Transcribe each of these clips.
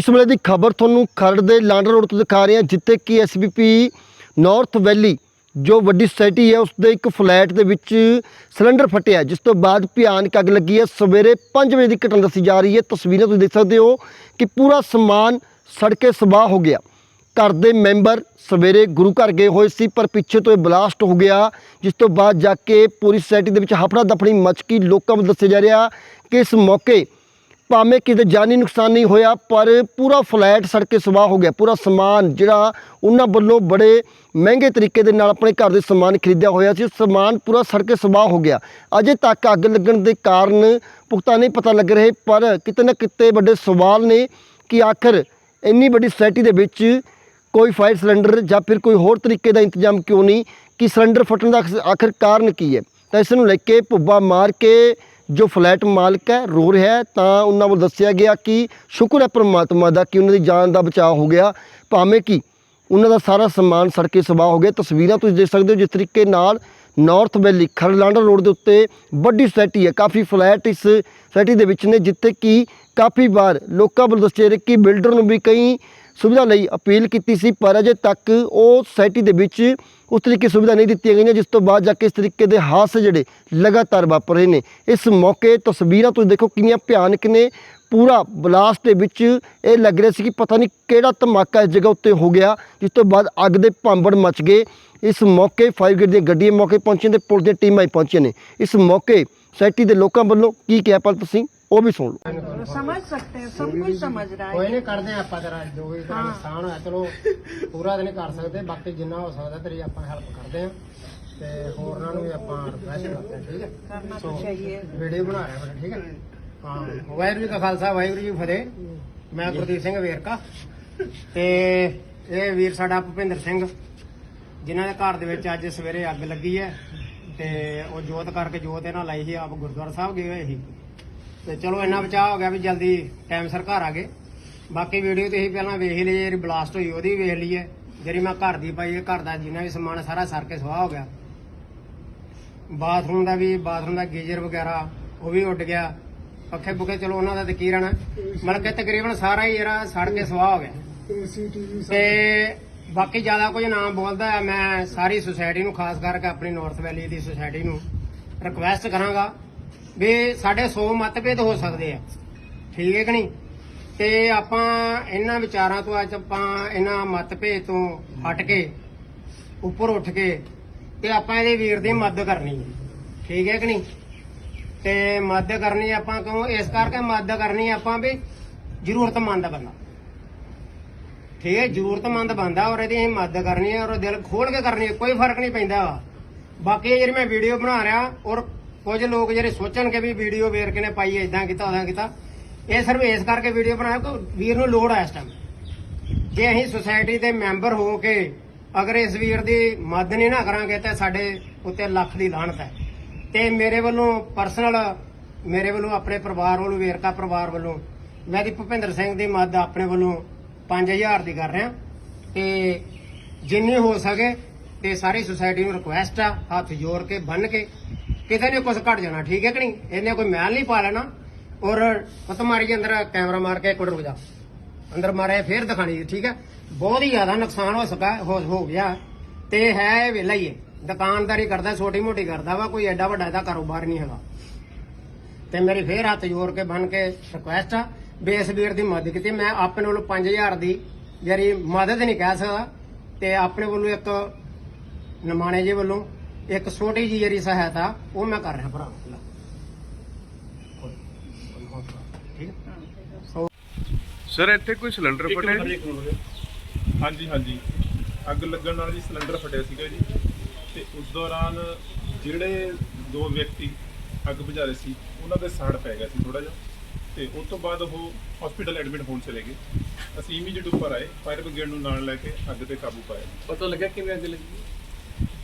ਇਸ ਵੇਲੇ ਦੀ ਖਬਰ ਤੁਹਾਨੂੰ ਖਰੜ ਦੇ ਲਾਂਡਰ ਰੋਡ ਤੋਂ ਦਿਖਾ ਰਹੇ ਹਾਂ, ਜਿੱਥੇ ਕਿ ਐਸਬੀਪੀ ਨਾਰਥ ਵੈਲੀ ਜੋ ਵੱਡੀ ਸੋਸਾਇਟੀ ਹੈ ਉਸ ਦੇ ਇੱਕ ਫਲੈਟ ਦੇ ਵਿੱਚ ਸਿਲੰਡਰ ਫਟਿਆ ਜਿਸ ਤੋਂ ਬਾਅਦ ਭਿਆਨਕ ਅੱਗ ਲੱਗੀ ਹੈ। ਸਵੇਰੇ 5 ਵਜੇ ਦੀ ਘਟਨਾ ਦੱਸੀ ਜਾ ਰਹੀ ਹੈ। ਤਸਵੀਰਾਂ ਤੁਸੀਂ ਦੇਖ ਸਕਦੇ ਹੋ ਕਿ ਪੂਰਾ ਸਮਾਨ ਸੜ ਕੇ ਸਵਾਹ ਹੋ ਗਿਆ। ਘਰ ਦੇ ਮੈਂਬਰ ਸਵੇਰੇ ਗੁਰੂ ਘਰ ਗਏ ਹੋਏ ਸੀ, ਪਰ ਪਿੱਛੇ ਤੋਂ ਇਹ ਬਲਾਸਟ ਹੋ ਗਿਆ, ਜਿਸ ਤੋਂ ਬਾਅਦ ਜਾ ਕੇ ਪੂਰੀ ਸੋਸਾਇਟੀ ਦੇ ਵਿੱਚ ਹਫੜਾ ਦਫੜੀ ਮਚ ਗਈ ਲੋਕਾਂ ਨੂੰ ਦੱਸਿਆ ਜਾ ਰਿਹਾ ਕਿ ਇਸ ਮੌਕੇ ਭਾਵੇਂ ਕਿਤੇ ਜਾਨੀ ਨੁਕਸਾਨ ਨਹੀਂ ਹੋਇਆ, ਪਰ ਪੂਰਾ ਫਲੈਟ ਸੜ ਕੇ ਸਵਾਹ ਹੋ ਗਿਆ। ਪੂਰਾ ਸਮਾਨ ਜਿਹੜਾ, ਉਹਨਾਂ ਵੱਲੋਂ ਬੜੇ ਮਹਿੰਗੇ ਤਰੀਕੇ ਦੇ ਨਾਲ ਆਪਣੇ ਘਰ ਦੇ ਸਮਾਨ ਖਰੀਦਿਆ ਹੋਇਆ ਸੀ। ਉਹ ਸਮਾਨ ਪੂਰਾ ਸੜ ਕੇ ਸਵਾਹ ਹੋ ਗਿਆ। ਅਜੇ ਤੱਕ ਅੱਗ ਲੱਗਣ ਦੇ ਕਾਰਨ ਪੁਖਤਾ ਨਹੀਂ ਪਤਾ ਲੱਗ ਰਹੇ, ਪਰ ਕਿਤੇ ਨਾ ਕਿਤੇ ਵੱਡੇ ਸਵਾਲ ਨੇ ਕਿ ਆਖਰ ਇੰਨੀ ਵੱਡੀ ਸੋਸਾਇਟੀ ਦੇ ਵਿੱਚ ਕੋਈ ਫਾਇਰ ਸਿਲੰਡਰ ਜਾਂ ਫਿਰ ਕੋਈ ਹੋਰ ਤਰੀਕੇ ਦਾ ਇੰਤਜ਼ਾਮ ਕਿਉਂ ਨਹੀਂ, ਕਿ ਸਿਲੰਡਰ ਫਟਣ ਦਾ ਆਖਿਰ- ਆਖਿਰ ਕਾਰਨ ਕੀ ਹੈ? ਤਾਂ ਇਸ ਨੂੰ ਲੈ ਕੇ ਭੁੱਬਾ ਮਾਰ ਕੇ ਜੋ ਫਲੈਟ ਮਾਲਕ ਹੈ, ਰੋ ਰਿਹਾ ਹੈ, ਤਾਂ ਉਹਨਾਂ ਵੱਲ ਦੱਸਿਆ ਗਿਆ ਕਿ ਸ਼ੁਕਰ ਹੈ ਪ੍ਰਮਾਤਮਾ ਦਾ ਕਿ ਉਹਨਾਂ ਦੀ ਜਾਨ ਦਾ ਬਚਾਅ ਹੋ ਗਿਆ। ਭਾਵੇਂ ਕਿ ਉਹਨਾਂ ਦਾ ਸਾਰਾ ਸਮਾਨ ਸੜ ਕੇ ਸਵਾਹ ਹੋ ਗਿਆ। ਤਸਵੀਰਾਂ ਤੁਸੀਂ ਦੇਖ ਸਕਦੇ ਹੋ, ਜਿਸ ਤਰੀਕੇ ਨਾਲ ਨਾਰਥ ਵੈਲੀ ਖਰਲਾਂਡਾ ਰੋਡ ਦੇ ਉੱਤੇ ਵੱਡੀ ਸੋਸਾਇਟੀ ਹੈ। ਕਾਫੀ ਫਲੈਟ ਇਸ ਸੋਸਾਇਟੀ ਦੇ ਵਿੱਚ ਨੇ, ਜਿੱਥੇ ਕਿ ਕਾਫੀ ਵਾਰ ਲੋਕਾਂ ਵੱਲੋਂ ਦੱਸਿਆ ਰਿਹਾ ਕਿ ਬਿਲਡਰ ਨੂੰ ਵੀ ਕਈ ਸੁਵਿਧਾ ਲਈ ਅਪੀਲ ਕੀਤੀ ਸੀ, ਪਰ ਅਜੇ ਤੱਕ ਉਹ ਸੋਸਾਇਟੀ ਦੇ ਵਿੱਚ ਉਸ ਤਰੀਕੇ ਸੁਵਿਧਾ ਨਹੀਂ ਦਿੱਤੀਆਂ ਗਈਆਂ, ਜਿਸ ਤੋਂ ਬਾਅਦ ਜਾ ਕੇ ਇਸ ਤਰੀਕੇ ਦੇ ਹਾਦਸੇ ਜਿਹੜੇ ਲਗਾਤਾਰ ਵਾਪਰ ਰਹੇ ਨੇ। ਇਸ ਮੌਕੇ ਤਸਵੀਰਾਂ ਤੁਸੀਂ ਦੇਖੋ ਕਿੰਨੀਆਂ ਭਿਆਨਕ ਨੇ। ਪੂਰਾ ਬਲਾਸਟ ਦੇ ਵਿੱਚ ਇਹ ਲੱਗ ਰਿਹਾ ਸੀ ਕਿ ਪਤਾ ਨਹੀਂ ਕਿਹੜਾ ਧਮਾਕਾ ਇਸ ਜਗ੍ਹਾ ਉੱਤੇ ਹੋ ਗਿਆ, ਜਿਸ ਤੋਂ ਬਾਅਦ ਅੱਗ ਦੇ ਭਾਂਬੜ ਮਚ ਗਏ। ਇਸ ਮੌਕੇ ਫਾਇਰ ਬ੍ਰਿਗੇਡ ਦੀਆਂ ਗੱਡੀਆਂ ਮੌਕੇ ਪਹੁੰਚੀਆਂ ਤੇ ਪੁਲਿਸ ਦੀਆਂ ਟੀਮਾਂ ਹੀ ਪਹੁੰਚੀਆਂ ਨੇ। ਇਸ ਮੌਕੇ ਸੋਸਾਇਟੀ ਦੇ ਲੋਕਾਂ ਵੱਲੋਂ ਕੀ ਕਿਹਾ, ਪਰ ਤੁਸੀਂ ਉਹ ਵੀ ਸੁਣ ਲਓ। समझ सकते हैं सब कुछ समझ रहा ਕੋਈ है ਨਹੀਂ ਕਰਦੇ ਹਾਂ ਆਪਾਂ ਤੇਰਾ ਜੋ ਵੀ ਤੇਰਾ ਨੁਕਸਾਨ ਹੋਇਆ ਚਲੋ ਪੂਰਾ ਤਾਂ ਨਹੀਂ ਕਰ ਸਕਦੇ ਬਾਕੀ ਜਿੰਨਾ ਹੋ ਸਕਦਾ ਤੇਰੀ ਆਪਾਂ ਹੈਲਪ ਕਰਦੇ ਹਾਂ ਤੇ ਹੋਰਨਾਂ ਨੂੰ ਵੀ ਆਪਾਂ ਰਿਕਵੈਸਟ ਕਰਦੇ ਹਾਂ ਠੀਕ ਹੈ करना तो चाहिए ਵੀਡੀਓ ਬਣਾ ਰਿਹਾ ਮੈਂ ਠੀਕ ਹੈ ਹਾਂ ਵਾਹਿਗੁਰੂ ਜੀ ਕਾ ਖਾਲਸਾ ਵਾਹਿਗੁਰੂ ਜੀ ਕੀ ਫਤਿਹ ਮੈਂ ਗੁਰਦੀਪ ਸਿੰਘ ਵੇਰਕਾ ਤੇ ਇਹ ਵੀਰ ਸਾਡਾ ਭੁਪਿੰਦਰ ਸਿੰਘ ਜਿਨ੍ਹਾਂ ਦੇ ਘਰ ਦੇ ਵਿੱਚ ਅੱਜ ਸਵੇਰੇ ਅੱਗ ਲੱਗੀ ਹੈ ਤੇ ਉਹ ਜੋਤ ਕਰਕੇ ਜੋਤ ਇਹਨਾਂ ਲਾਈ ਸੀ ਆਪ ਗੁਰਦੁਆਰਾ ਸਾਹਿਬ ਗਏ ਹੋਏ ਸੀ ਤੇ ਚਲੋ ਇੰਨਾ ਬਚਾਅ ਹੋ ਗਿਆ ਵੀ ਜਲਦੀ ਟਾਈਮ ਸਿਰ ਘਰ ਆ ਗਏ। ਬਾਕੀ ਵੀਡੀਓ ਤੁਸੀਂ ਪਹਿਲਾਂ ਵੇਖ ਹੀ ਲਈ ਜਿਹੜੀ ਬਲਾਸਟ ਹੋਈ ਉਹਦੀ ਵੀ ਵੇਖ ਲਈ ਹੈ ਜਿਹੜੀ ਮੈਂ ਘਰ ਦੀ ਪਾਈ ਹੈ, ਘਰ ਦਾ ਜਿੰਨਾ ਵੀ ਸਮਾਨ ਸਾਰਾ ਸਰ ਕੇ ਸੁਆਹ ਹੋ ਗਿਆ। ਬਾਥਰੂਮ ਦਾ ਵੀ ਬਾਥਰੂਮ ਦਾ ਗੀਜ਼ਰ ਵਗੈਰਾ, ਉਹ ਵੀ ਉੱਡ ਗਿਆ। ਪੱਖੇ ਪੁੱਖੇ ਚਲੋ ਉਹਨਾਂ ਦਾ ਤੇ ਕੀ ਰਹਿਣਾ। ਮਤਲਬ ਕਿ ਤਕਰੀਬਨ ਸਾਰਾ ਹੀ ਜਿਹੜਾ ਸੜ ਕੇ ਸੁਆਹ ਹੋ ਗਿਆ। ਤੇ ਬਾਕੀ ਜ਼ਿਆਦਾ ਕੁਝ ਨਾ ਬੋਲਦਾ ਮੈਂ ਸਾਰੀ ਸੁਸਾਇਟੀ ਨੂੰ, ਖਾਸ ਕਰਕੇ ਆਪਣੀ ਨਾਰਥ ਵੈਲੀ ਦੀ ਸੁਸਾਇਟੀ ਨੂੰ ਰਿਕਵੈਸਟ ਕਰਾਂਗਾ। ਵੀ ਸਾਡੇ 100 ਮਤਭੇਦ ਹੋ ਸਕਦੇ ਆ। ਠੀਕ ਹੈ ਕਿ ਨਹੀਂ? ਤੇ ਆਪਾਂ ਇਹਨਾਂ ਵਿਚਾਰਾਂ ਤੋਂ ਅੱਜ ਆਪਾਂ ਇਹਨਾਂ ਮਤਭੇਦ ਤੋਂ ਹਟ ਕੇ, ਉੱਪਰ ਉੱਠ ਕੇ ਤੇ ਆਪਾਂ ਇਹਦੇ ਵੀਰ ਦੀ ਮਦਦ ਕਰਨੀ ਹੈ। ਠੀਕ ਹੈ ਕਿ ਨਹੀਂ? ਤੇ ਮਦਦ ਕਰਨੀ ਆਪਾਂ ਕਿਉਂ? ਇਸ ਕਰਕੇ ਮਦਦ ਕਰਨੀ ਆਪਾਂ ਵੀ ਜ਼ਰੂਰਤਮੰਦ ਬੰਦਾ। ਠੀਕ ਹੈ, ਜ਼ਰੂਰਤਮੰਦ ਬੰਦਾ ਔਰ ਇਹਦੀ ਅਸੀਂ ਮਦਦ ਕਰਨੀ ਹੈ ਔਰ ਦਿਲ ਖੋਲ ਕੇ ਕਰਨੀ ਹੈ, ਕੋਈ ਫ਼ਰਕ ਨਹੀਂ ਪੈਂਦਾ। ਵਾ ਬਾਕੀ ਜਿਹੜੀ ਮੈਂ ਵੀਡੀਓ ਬਣਾ ਰਿਹਾ ਔਰ ਕੁਝ ਲੋਕ ਜਿਹੜੇ ਸੋਚਣਗੇ ਵੀ ਵੀਡੀਓ ਵੇਰ ਕੇ ਨੇ ਪਾਈ ਹੈ ਇਦਾਂ ਕੀਤਾ ਉਦਾਂ ਕੀਤਾ। ਇਹ ਸਿਰਫ ਇਸ ਕਰਕੇ ਵੀਡੀਓ ਬਣਾਇਆ ਕਿ ਵੀਰ ਨੂੰ ਲੋੜ ਆ ਇਸ ਟਾਈਮ ਜੇ ਅਸੀਂ ਸੁਸਾਇਟੀ ਦੇ ਮੈਂਬਰ ਹੋ ਕੇ ਅਗਰ ਇਸ ਵੀਰ ਦੀ ਮਦਦ ਨਹੀਂ ਨਾ ਕਰਾਂਗੇ ਤਾਂ ਸਾਡੇ ਉੱਤੇ ਲੱਖ ਦੀ ਲਾਹਨਤ ਹੈ। ਤੇ ਮੇਰੇ ਵੱਲੋਂ ਪਰਸਨਲ ਮੇਰੇ ਵੱਲੋਂ ਆਪਣੇ ਪਰਿਵਾਰ ਵੱਲੋਂ, ਵੇਰਕਾ ਪਰਿਵਾਰ ਵੱਲੋਂ, ਮੈਂ ਦੀ ਭੁਪਿੰਦਰ ਸਿੰਘ ਦੀ ਮਦਦ ਆਪਣੇ ਵੱਲੋਂ 5000 ਦੀ ਕਰ ਰਿਹਾ। ਤੇ ਜਿੰਨੀ ਹੋ ਸਕੇ ਤੇ ਸਾਰੀ ਸੁਸਾਇਟੀ ਨੂੰ ਰਿਕੁਐਸਟ ਆ, ਹੱਥ ਜੋੜ ਕੇ ਬੰਨ ਕੇ ਕਿਤੇ ਨੇ ਕੁਝ ਘਟ ਜਾਣਾ, ਠੀਕ ਹੈ ਕਿ ਨਹੀਂ? ਇਹਨੇ ਕੋਈ ਮਹਿਲ ਨਹੀਂ ਪਾ ਲੈਣਾ। ਔਰ ਪਤ ਮਾਰੀ ਅੰਦਰ ਕੈਮਰਾ ਮਾਰ ਕੇ ਇੱਕ ਰੁਕ ਜਾ। ਅੰਦਰ ਮਾਰਿਆ, ਫੇਰ ਦਿਖਾਣੀ ਠੀਕ ਹੈ? ਬਹੁਤ ਹੀ ਜ਼ਿਆਦਾ ਨੁਕਸਾਨ ਹੋ ਸਕਾ ਹੋ ਹੋ ਗਿਆ। ਤੇ ਹੈ ਇਹ ਵਿਹਲਾ ਹੀ ਹੈ। ਦੁਕਾਨਦਾਰੀ ਕਰਦਾ ਛੋਟੀ ਮੋਟੀ ਕਰਦਾ ਵਾ, ਕੋਈ ਐਡਾ ਵੱਡਾ ਇਹਦਾ ਕਾਰੋਬਾਰ ਨਹੀਂ ਹੈਗਾ। ਤੇ ਮੇਰੀ ਫੇਰ ਹੱਥ ਜੋੜ ਕੇ ਬਣ ਕੇ ਰਿਕੁਐਸਟ ਆ ਬੇਸਵੀਰ ਦੀ ਮਦਦ ਕੀਤੀ। ਮੈਂ ਆਪਣੇ ਵੱਲੋਂ 5000 ਦੀ ਜਿਹੜੀ ਮਦਦ ਨਹੀਂ ਕਹਿ ਸਕਦਾ, ਤੇ ਆਪਣੇ ਵੱਲੋਂ ਇੱਕ ਨਮਾਣੇ ਜੀ ਵੱਲੋਂ ਇੱਕ ਛੋਟੀ ਜੀ ਜਿਹੜੀ ਸਹਾਇਤਾ ਉਹ ਮੈਂ ਕਰ ਰਿਹਾ ਭਰਾ। ਠੀਕ ਸਰ ਇੱਥੇ ਕੋਈ ਸਿਲੰਡਰ ਫਟਿਆ? ਹਾਂਜੀ ਹਾਂਜੀ। ਅੱਗ ਲੱਗਣ ਨਾਲ ਜੀ ਸਿਲੰਡਰ ਫਟਿਆ ਸੀਗਾ ਜੀ। ਤੇ ਉਸ ਦੌਰਾਨ ਜਿਹੜੇ ਦੋ ਵਿਅਕਤੀ ਅੱਗ ਬੁਝਾ ਰਹੇ ਸੀ ਉਹਨਾਂ ਦੇ ਸੜ ਪੈ ਗਿਆ ਸੀ ਥੋੜਾ ਜਿਹਾ। ਤੇ ਉਸ ਤੋਂ ਬਾਅਦ ਉਹ ਹਸਪੀਟਲ ਐਡਮਿਟ ਹੋਣ ਚਲੇ ਗਏ। ਅਸੀਂ ਇਮੀਡੀਏਟ ਉੱਪਰ ਆਏ ਫਾਇਰ ਬ੍ਰਿਗੇਡ ਨੂੰ ਨਾਲ ਲੈ ਕੇ ਅੱਗ ਤੇ ਕਾਬੂ ਪਾਇਆ। ਪਤਾ ਲੱਗਾ ਕਿਵੇਂ ਅੱਗ ਲੱਗੀ?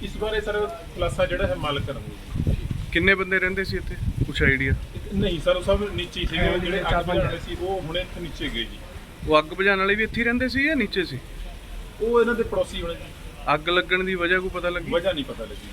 ਇਸ ਬਾਰੇ ਸਰ ਖੁਲਾਸਾ ਜਿਹੜਾ ਹੈ ਮਾਲਕ ਕਰਨਗੇ ਕਿੰਨੇ ਬੰਦੇ ਰਹਿੰਦੇ ਸੀ ਇੱਥੇ? ਕੁਛ ਆਈਡੀਆ ਨਹੀਂ ਸਰ ਉਹ ਸਭ ਨੀਚੇ ਹੀ ਸੀਗੇ। ਜਿਹੜੇ ਅੱਗ ਬੁਝਾ ਰਹੇ ਸੀ ਉਹ ਹੁਣੇ ਇੱਥੇ ਨੀਚੇ ਗਏ ਜੀ। ਉਹ ਅੱਗ ਬੁਝਾਉਣ ਵਾਲੇ ਵੀ ਇੱਥੇ ਹੀ ਰਹਿੰਦੇ ਸੀ ਜਾਂ ਨੀਚੇ ਸੀ? ਉਹ ਇਹਨਾਂ ਦੇ ਪੜੋਸੀ ਹੋਣੇ। ਜੀ ਅੱਗ ਲੱਗਣ ਦੀ ਵਜ੍ਹਾ ਕੋਈ ਪਤਾ ਲੱਗੀ? ਵਜ੍ਹਾ ਨਹੀਂ ਪਤਾ ਲੱਗੀ।